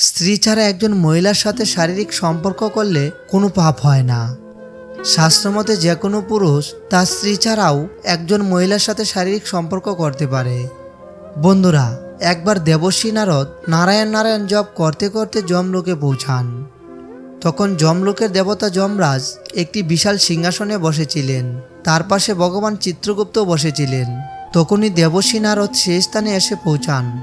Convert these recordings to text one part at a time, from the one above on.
স্ত্রী ছাড়া একজন মহিলার সাথে শারীরিক সম্পর্ক করলে কোনো পাপ হয় না। শাস্ত্রমতে যে কোনো পুরুষ তার স্ত্রী ছাড়াও একজন মহিলার সাথে শারীরিক সম্পর্ক করতে পারে। বন্ধুরা, একবার দেবশ্রী নারদ নারায়ণ নারায়ণ জপ করতে করতে যমলোকে পৌঁছান। তখন যমলোকের দেবতা যমরাজ একটি বিশাল সিংহাসনে বসেছিলেন। তার পাশে ভগবান চিত্রগুপ্ত বসেছিলেন। তখনই দেবশ্রী নারদ সেই স্থানে এসে পৌঁছান।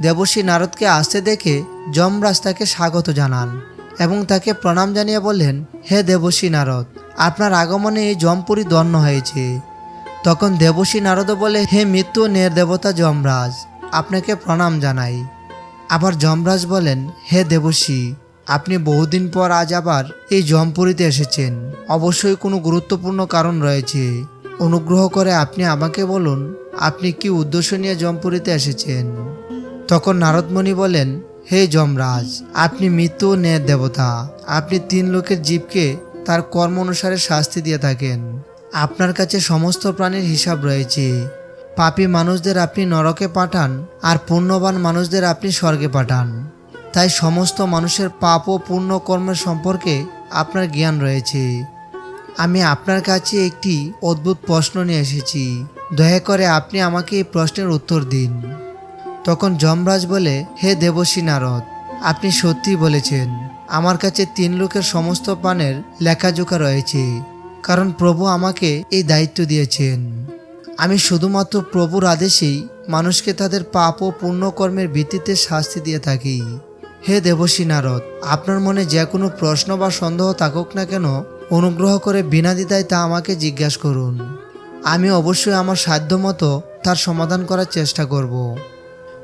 দেবশ্রী নারদকে আসতে দেখে যমরাজ তাকে স্বাগত জানান এবং তাকে প্রণাম জানিয়ে বললেন, হে দেবশ্রী নারদ, আপনার আগমনে এই জমপুরি দন্য হয়েছে। তখন দেবশ্রী নারদ বলে, হে মৃত্যু নের দেবতা যমরাজ, আপনাকে প্রণাম জানাই। আবার যমরাজ বলেন, হে দেবশ্রী, আপনি বহুদিন পর আজ আবার এই জমপুরীতে এসেছেন। অবশ্যই কোনো গুরুত্বপূর্ণ কারণ রয়েছে। অনুগ্রহ করে আপনি আমাকে বলুন, আপনি কি উদ্দেশ্য নিয়ে জমপুরীতে এসেছেন? তখন নারদমণি বলেন, হে যমরাজ, আপনি মৃত্যু ন্যায় দেবতা। আপনি তিন লোকের জীবকে তার কর্ম অনুসারে শাস্তি দিয়ে থাকেন। আপনার কাছে সমস্ত প্রাণীর হিসাব রয়েছে। পাপী মানুষদের আপনি নরকে পাঠান আর পুণ্যবান মানুষদের আপনি স্বর্গে পাঠান। তাই সমস্ত মানুষের পাপ ও পুণ্য কর্মের সম্পর্কে আপনার জ্ঞান রয়েছে। আমি আপনার কাছে একটি অদ্ভুত প্রশ্ন নিয়ে এসেছি। দয়া করে আপনি আমাকে এই প্রশ্নের উত্তর দিন। তখন যমরাজ বলে, হে দেবশ্রী নারদ, আপনি সত্যি বলেছেন, আমার কাছে তিন লোকের সমস্ত পানের লেখাজোখা রয়েছে, কারণ প্রভু আমাকে এই দায়িত্ব দিয়েছেন। আমি শুধুমাত্র প্রভুর আদেশেই মানুষকে তাদের পাপ ও পুণ্যকর্মের ভিত্তিতে শাস্তি দিয়ে থাকি। হে দেবশ্রী নারদ, আপনার মনে যে কোনো প্রশ্ন বা সন্দেহ থাকুক না কেন, অনুগ্রহ করে বিনা দ্বিধায় তা আমাকে জিজ্ঞাসা করুন। আমি অবশ্যই আমার সাধ্যমতো তার সমাধান করার চেষ্টা করব।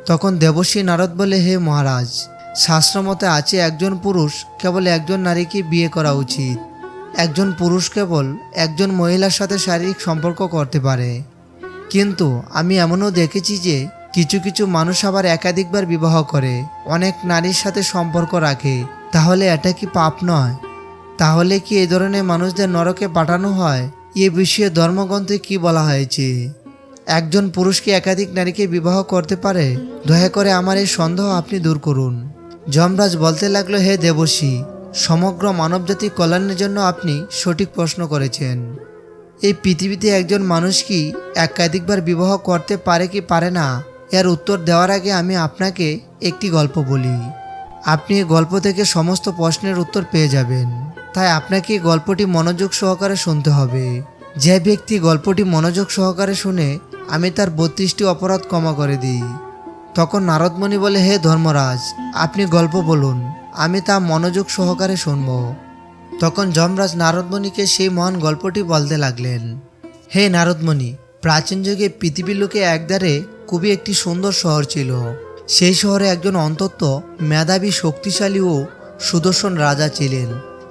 তখন দেবশ্রী নারদ বলে, হে মহারাজ, শাস্ত্রমতে আছে একজন পুরুষ, কেবল একজন নারীকে বিয়ে করা উচিত। একজন পুরুষ কেবল একজন মহিলার সাথে শারীরিক সম্পর্ক করতে পারে। কিন্তু আমি এমনও দেখেছি যে, কিছু কিছু মানুষ আবার একাধিকবার বিবাহ করে, অনেক নারীর সাথে সম্পর্ক রাখে। তাহলে এটা কি পাপ নয়? তাহলে কি এই ধরনের মানুষদের নরকে পাঠানো হয়? এ বিষয়ে ধর্মগ্রন্থে কি বলা হয়েছে? একজন পুরুষ কি একাধিক নারীকে বিবাহ করতে পারে, দয়া করে আমার এই সন্দেহ আপনি দূর করুন। যমরাজ বলতে লাগল, হে দেবশ্রী সমগ্র মানবজাতির কল্যাণের জন্য আপনি সঠিক প্রশ্ন করেছেন। এই পৃথিবীতে একজন মানুষ কি একাধিকবার বিবাহ করতে পারে কি পারে না, এর উত্তর দেওয়ার আগে আমি আপনাকে একটি গল্প বলি। আপনি এই গল্প থেকে সমস্ত প্রশ্নের উত্তর পেয়ে যাবেন। তাই আপনাকে গল্পটি মনোযোগ সহকারে শুনতে হবে। যে ব্যক্তি গল্পটি মনোযোগ সহকারে শুনে আমি তার বত্রিশটি অপরাধ ক্ষমা করে দিই। তখন নারদমণি বলে, হে ধর্মরাজ, আপনি গল্প বলুন, আমি তা মনোযোগ সহকারে শুনব। তখন যমরাজ নারদমণিকে সেই মহান গল্পটি বলতে লাগলেন, হে নারদমণি, প্রাচীন যুগে পৃথিবীর লোকে একদারে খুবই একটি সুন্দর শহর ছিল। সেই শহরে একজন অন্তত মেধাবী, শক্তিশালী ও সুদর্শন রাজা ছিলেন,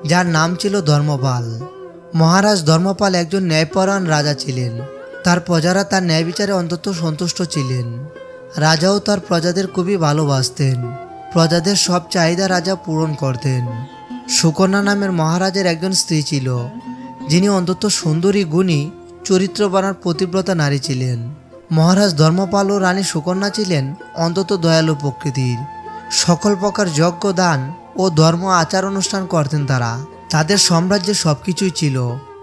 যার নাম ছিল ধর্মপাল। মহারাজ ধর্মপাল একজন ন্যায়পরায়ণ রাজা ছিলেন। তার প্রজারা তার ন্যায় বিচারে অন্তত সন্তুষ্ট ছিলেন। রাজাও তার প্রজাদের খুবই ভালোবাসতেন। প্রজাদের সব চাহিদা রাজা পূরণ করতেন। সুকন্যা নামের মহারাজের একজন স্ত্রী ছিল, যিনি অন্তত সুন্দরী গুণী চরিত্রবানার প্রতিব্রতা নারী ছিলেন। মহারাজ ধর্মপাল ও রানী সুকন্যা ছিলেন অন্তত দয়ালু প্রকৃতির। সকল প্রকার যজ্ঞ দান ও ধর্ম আচার অনুষ্ঠান করতেন তারা। তাদের সাম্রাজ্যে সবকিছুই ছিল,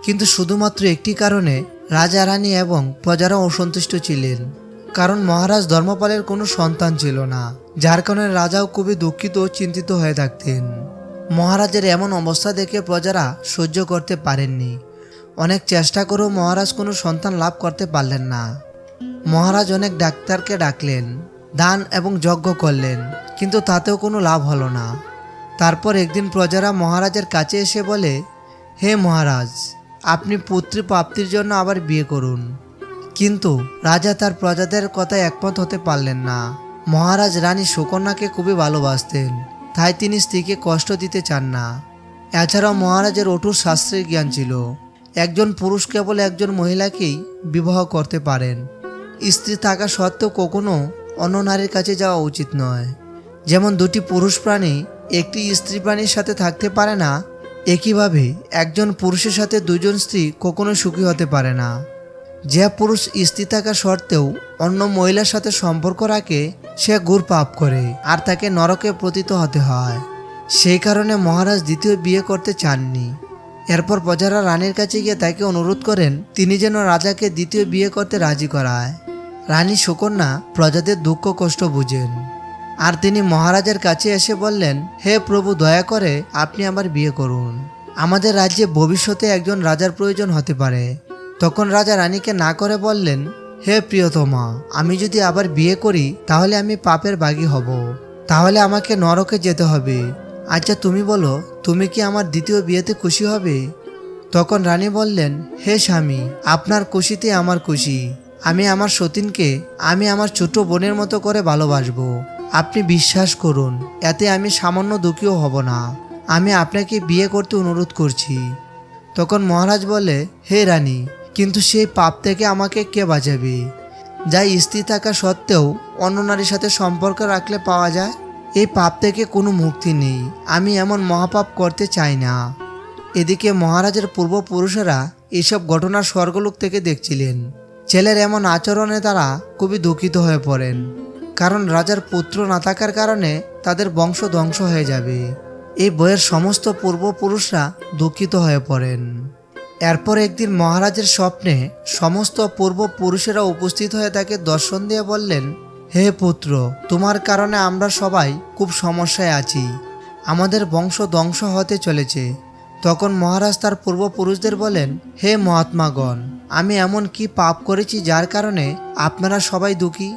কিন্তু শুধুমাত্র একটি কারণে রাজা, রানী এবং প্রজারা অসন্তুষ্ট ছিলেন, কারণ মহারাজ ধর্মপালের কোনো সন্তান ছিল না, যার কারণে রাজাও খুবই দুঃখিত ও চিন্তিত হয়ে থাকতেন। মহারাজের এমন অবস্থা দেখে প্রজারা সহ্য করতে পারেননি। অনেক চেষ্টা করেও মহারাজ কোনো সন্তান লাভ করতে পারলেন না। মহারাজ অনেক ডাক্তারকে ডাকলেন, দান এবং যজ্ঞ করলেন, কিন্তু তাতেও কোনো লাভ হলো না। তারপর একদিন প্রজারা মহারাজের কাছে এসে বলে, হে মহারাজ আপনি পুত্রী প্রাপ্তির জন্য আবার বিয়ে করুন। কিন্তু রাজা তার প্রজাদের কথায় একমত হতে পারলেন না। মহারাজ রানী সুকন্যাকে খুবই ভালোবাসতেন, তাই তিনি স্ত্রীকে কষ্ট দিতে চান না। এছাড়াও মহারাজের অটুট শাস্ত্রের জ্ঞান ছিল, একজন পুরুষ কেবল একজন মহিলাকেই বিবাহ করতে পারেন। স্ত্রী থাকা সত্ত্বেও কখনো অন্য নারীর কাছে যাওয়া উচিত নয়। যেমন দুটি পুরুষ প্রাণী একটি স্ত্রী প্রাণীর সাথে থাকতে পারে না একইভাবে একজন পুরুষের সাথে দুজন স্ত্রী কখনো সুখী হতে পারে না। যে পুরুষ স্ত্রী থাকা সত্ত্বেও অন্য মহিলার সাথে সম্পর্ক রাখে, সে গুর পাপ করে আর তাকে নরকে পতিত হতে হয়। সেই কারণে মহারাজ দ্বিতীয় বিয়ে করতে চাননি। এরপর প্রজারা রানীর কাছে গিয়ে তাকে অনুরোধ করেন, তিনি যেন রাজাকে দ্বিতীয় বিয়ে করতে রাজি করায়। রানী সুকন্যা প্রজাদের দুঃখ কষ্ট বুঝেন। আর তিনি মহারাজের কাছে এসে বললেন, হে প্রভু, দয়া করে আপনি আমার বিয়ে করুন। আমাদের রাজ্যে ভবিষ্যতে একজন রাজার প্রয়োজন হতে পারে। তখন রাজা রানীকে না করে বললেন, হে প্রিয়তমা, আমি যদি আবার বিয়ে করি, তাহলে আমি পাপের বাগী হব। তাহলে আমাকে নরকে যেতে হবে। আচ্ছা তুমি বলো, তুমি কি আমার দ্বিতীয় বিয়েতে খুশি হবে? তখন রানী বললেন, হে স্বামী, আপনার খুশিতে আমার খুশি। আমি আমার সতীনকে, আমি আমার ছোট বোনের মতো করে ভালোবাসবো। আপনি বিশ্বাস করুন, এতে আমি সামান্য দুঃখীও হব না। আমি আপনাকে বিয়ে করতে অনুরোধ করছি। তখন মহারাজ বলে, হে রানী, কিন্তু সেই পাপ থেকে আমাকে কে বাঁচাবে? যা স্ত্রী থাকা সত্ত্বেও অন্য নারীর সাথে সম্পর্ক রাখলে পাওয়া যায়? এই পাপ থেকে কোনো মুক্তি নেই। আমি এমন মহাপাপ করতে চাই না। এদিকে মহারাজের পূর্বপুরুষেরা এইসব ঘটনা স্বর্গলোক থেকে দেখছিলেন। ছেলের এমন আচরণে তারা খুবই দুঃখিত হয়ে পড়েন। কারণ রাজার পুত্র না থাকার কারণে তাদের বংশ ধ্বংস হয়ে যাবে। এই বইয়ের সমস্ত পূর্বপুরুষরা দুঃখিত হয়ে পড়েন। এরপর একদিন মহারাজের স্বপ্নে সমস্ত পূর্বপুরুষেরা উপস্থিত হয়ে তাকে দর্শন দিয়ে বললেন, হে পুত্র, তোমার কারণে আমরা সবাই খুব সমস্যায় আছি। আমাদের বংশ ধ্বংস হতে চলেছে তখন মহারাজ তার পূর্বপুরুষদের বলেন, হে মহাত্মাগণ, আমি এমন কি পাপ করেছি যার কারণে আপনারা সবাই দুঃখী?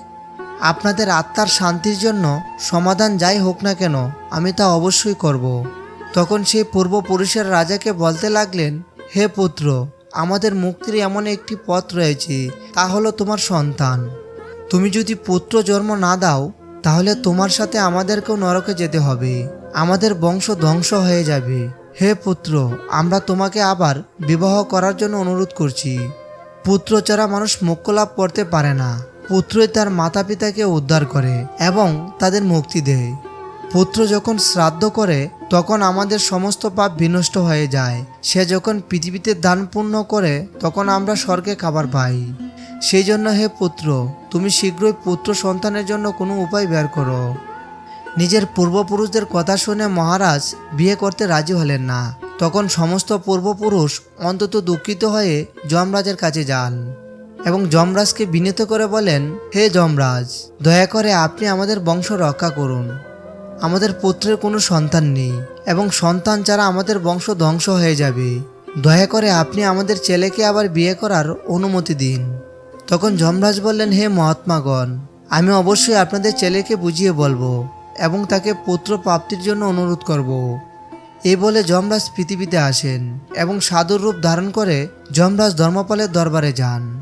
আপনাদের আত্মার শান্তির জন্য সমাধান যাই হোক না কেন, আমি তা অবশ্যই করব। তখন সেই পূর্বপুরুষের রাজাকে বলতে লাগলেন, হে পুত্র, আমাদের মুক্তির এমন একটি পথ রয়েছে, তা হলো তোমার সন্তান। তুমি যদি পুত্র জন্ম না দাও, তাহলে তোমার সাথে আমাদেরকেও নরকে যেতে হবে। আমাদের বংশ ধ্বংস হয়ে যাবে। হে পুত্র, আমরা তোমাকে আবার বিবাহ করার জন্য অনুরোধ করছি। পুত্র ছাড়া মানুষ মোক্ষ লাভ করতে পারে না। পুত্রই তার মাতা পিতাকে উদ্ধার করে এবং তাদের মুক্তি দেয়। পুত্র যখন শ্রাদ্ধ করে, তখন আমাদের সমস্ত পাপ বিনষ্ট হয়ে যায়। সে যখন পৃথিবীতে দান পূর্ণ করে, তখন আমরা স্বর্গে খাবার পাই। সেই জন্য হে পুত্র, তুমি শীঘ্রই পুত্র সন্তানের জন্য কোনো উপায় বের করো। নিজের পূর্বপুরুষদের কথা শুনে মহারাজ বিয়ে করতে রাজি হলেন না। তখন সমস্ত পূর্বপুরুষ অন্তত দুঃখিত হয়ে যমরাজের কাছে যান। এবং যমরাজকে বিনীত করে বলেন, হে যমরাজ, দয়া করে আপনি আমাদের বংশ রক্ষা করুন। আমাদের পুত্রের কোনো সন্তান নেই এবং সন্তান ছাড়া আমাদের বংশ ধ্বংস হয়ে যাবে। দয়া করে আপনি আমাদের ছেলেকে আবার বিয়ে করার অনুমতি দিন। তখন যমরাজ বললেন, হে মহাত্মাগণ, আমি অবশ্যই আপনাদের ছেলেকে বুঝিয়ে বলব এবং তাকে পুত্র প্রাপ্তির জন্য অনুরোধ করব। এই বলে যমরাজ পৃথিবীতে আসেন এবং সাধুর রূপ ধারণ করে যমরাজ ধর্মপালের দরবারে যান।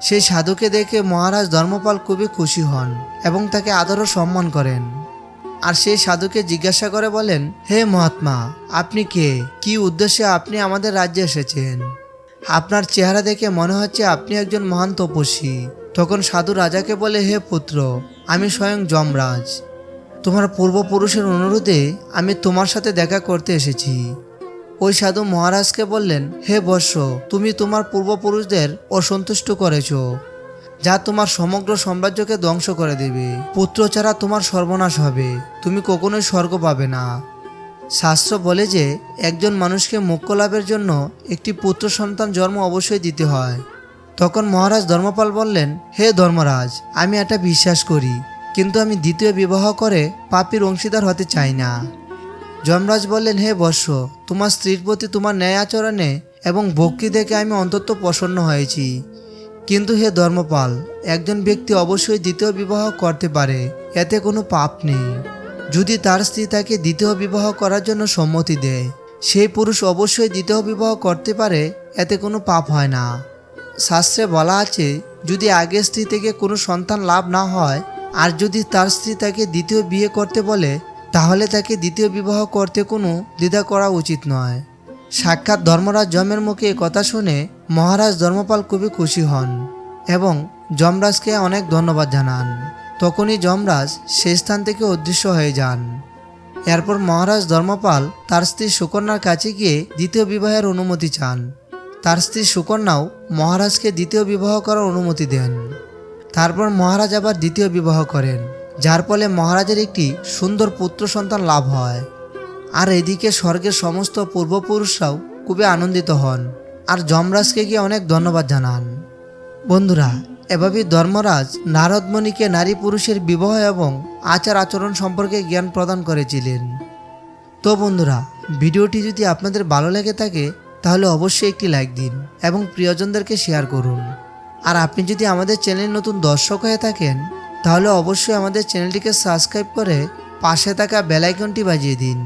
সেই সাধুকে দেখে মহারাজ ধর্মপাল খুবই খুশি হন এবং তাকে আদর ও সম্মান করেন। আর সেই সাধুকে জিজ্ঞাসা করে বলেন, হে মহাত্মা, আপনি কে? কি উদ্দেশ্যে আপনি আমাদের রাজ্যে এসেছেন? আপনার চেহারা দেখে মনে হচ্ছে আপনি একজন মহান তপস্বী। তখন সাধু রাজাকে বলে, হে পুত্র, আমি স্বয়ং যমরাজ। তোমার পূর্বপুরুষের অনুরোধে আমি তোমার সাথে দেখা করতে এসেছি। ওই সাধু মহারাজকে বললেন, হে বর্ষ, তুমি তোমার পূর্বপুরুষদের অসন্তুষ্ট করেছ, যা তোমার সমগ্র সাম্রাজ্যকে ধ্বংস করে দেবে। পুত্র ছাড়া তোমার সর্বনাশ হবে, তুমি কখনোই স্বর্গ পাবে না। শাস্ত্র বলে যে, একজন মানুষকে মোক্ষ লাভের জন্য একটি পুত্র সন্তান জন্ম অবশ্যই দিতে হয়। তখন মহারাজ ধর্মপাল বললেন, হে ধর্মরাজ, আমি এটা বিশ্বাস করি, কিন্তু আমি দ্বিতীয় বিবাহ করে পাপির অংশীদার হতে চাই না। যমরাজ বললেন, হে বর্ষ, তোমার স্ত্রীর প্রতি তোমার ন্যায় আচরণে এবং ভক্তি দেখে আমি অন্তত প্রসন্ন হয়েছি। কিন্তু হে ধর্মপাল, একজন ব্যক্তি অবশ্যই দ্বিতীয় বিবাহ করতে পারে, এতে কোনো পাপ নেই। যদি তার স্ত্রী তাকে দ্বিতীয় বিবাহ করার জন্য সম্মতি দেয়, সেই পুরুষ অবশ্যই দ্বিতীয় বিবাহ করতে পারে, এতে কোনো পাপ হয় না। শাস্ত্রে বলা আছে, যদি আগের স্ত্রী থেকে কোনো সন্তান লাভ না হয়, আর যদি তার স্ত্রী তাকে দ্বিতীয় বিয়ে করতে বলে তাহলে তাকে দ্বিতীয় বিবাহ করতে কোনো দ্বিধা করা উচিত নয়। সাক্ষাৎ ধর্মরাজ যমের মুখে কথা শুনে মহারাজ ধর্মপাল খুবই খুশি হন এবং যমরাজকে অনেক ধন্যবাদ জানান। তখনই যমরাজ সে স্থান থেকে অদৃশ্য হয়ে যান। এরপর মহারাজ ধর্মপাল তার স্ত্রী সুকন্যার কাছে গিয়ে দ্বিতীয় বিবাহের অনুমতি চান। তার স্ত্রী সুকন্যাও মহারাজকে দ্বিতীয় বিবাহ করার অনুমতি দেন। তারপর মহারাজ আবার দ্বিতীয় বিবাহ করেন। যার ফলে মহারাজের একটি সুন্দর পুত্র সন্তান লাভ হয়। আর এদিকে স্বর্গের সমস্ত পূর্বপুরুষরাও খুবই আনন্দিত হন। আর যমরাজকে গিয়ে অনেক ধন্যবাদ জানান। বন্ধুরা, এভাবেই ধর্মরাজ নারদমণিকে নারী পুরুষের বিবাহ এবং আচার আচরণ সম্পর্কে জ্ঞান প্রদান করেছিলেন। তো বন্ধুরা, ভিডিওটি যদি আপনাদের ভালো লেগে থাকে, তাহলে অবশ্যই একটি লাইক দিন এবং প্রিয়জনদেরকে শেয়ার করুন। আর আপনি যদি আমাদের চ্যানেল নতুন দর্শক হয়ে থাকেন তাহলে অবশ্যই আমাদের চ্যানেলটিকে সাবস্ক্রাইব করে পাশে থাকা বেলাইকনটি বাজিয়ে দিন।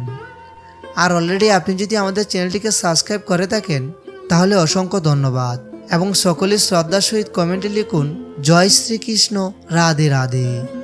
আর অলরেডি আপনি যদি আমাদের চ্যানেলটিকে সাবস্ক্রাইব করে থাকেন, তাহলে অসংখ্য ধন্যবাদ। এবং সকলের শ্রদ্ধার সহিত কমেন্টে লিখুন, জয় শ্রীকৃষ্ণ, রাধে রাধে।